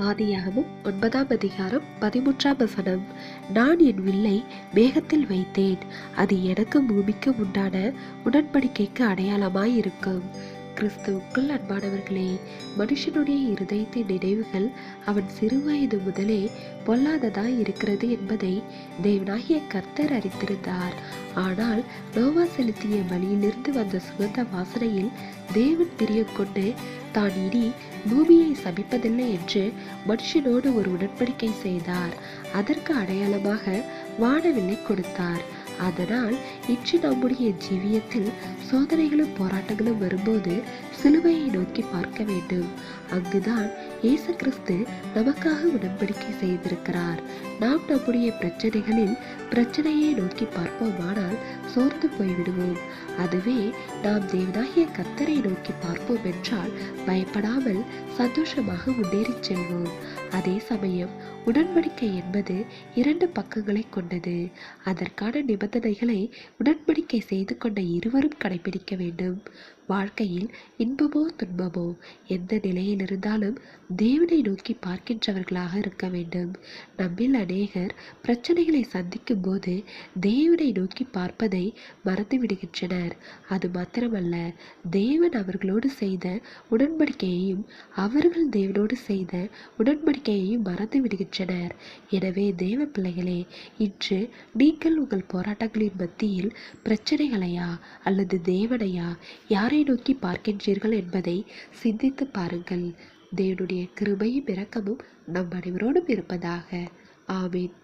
ஆதியாகமம் ஒன்பதாம் அதிகாரம் பதிமூன்றாம் வசனம். நான் என் வில்லை மேகத்தில் வைத்தேன். அது எனக்கு பூமிக்கு உண்டான உடன்படிக்கைக்கு அடையாளமாய் இருக்கும் கிறிஸ்துவுக்குள் அன்பானவர்களே மனுஷனுடைய இருதயத்தின் நினைவுகள் அவன் சிறுவயது முதலே பொல்லாததாய் இருக்கிறது என்பதை தேவனாகிய கர்த்தர் அறிந்திருந்தார். ஆனால் நோவா செலுத்திய பலியிலிருந்து வந்த சுகந்த வாசனையில் தேவன் பிரியம் கொண்டு தான் இனி பூமியை சபிப்பதில்லை என்று மனுஷனோடு ஒரு உடன்படிக்கை செய்தார். அதற்கு அடையாளமாக வானவில்லை கொடுத்தார். அதனால் இன்று நம்முடைய ஜீவியத்தில் சோதனைகளும் போராட்டங்களும் வரும்போது சிலுவையை நோக்கி பார்க்க வேண்டும். அங்குதான் இயேசு கிறிஸ்து நமக்காக உடன்படிக்கை செய்திருக்கிறார். நாம் நம்முடைய பிரச்சனைகளில் பிரச்சனையை நோக்கி பார்ப்போமானால் சோர்ந்து போய்விடுவோம். அதுவே நாம் தேவனாகிய கத்தரை நோக்கி பார்ப்போம் என்றால் பயப்படாமல் சந்தோஷமாக முன்னேறி செல்வோம். அதே சமயம் உடன்படிக்கை என்பது இரண்டு பக்கங்களை கொண்டது. அதற்கான நிபந்தனைகளை உடன்படிக்கை செய்து கொண்ட இருவரும் கடைபிடிக்க வேண்டும். வாழ்க்கையில் இன்பமோ துன்பமோ எந்த நிலையில் இருந்தாலும் தேவனை நோக்கி பார்க்கின்றவர்களாக இருக்க வேண்டும். நம்மில் அநேகர் பிரச்சனைகளை சந்திக்கும் போது தேவனை நோக்கி பார்ப்பதை மறந்து விடுகின்றனர். அது மாத்திரமல்ல தேவன் அவர்களோடு செய்த உடன்படிக்கையையும் அவர்கள் தேவனோடு செய்த உடன்படிக்கையையும் மறந்து விடுகின்றனர். எனவே தேவ பிள்ளைகளே இன்று நீங்கள் உங்கள் போராட்டங்களின் மத்தியில் பிரச்சனைகளையா அல்லது தேவனையா? யாரை நோக்கி பார்க்கின்றீர்கள் என்பதை சிந்தித்து பாருங்கள். தேவனுடைய கிருபையும் இரக்கமும் நம் அனைவரோடும் இருப்பதாக. ஆமீன்.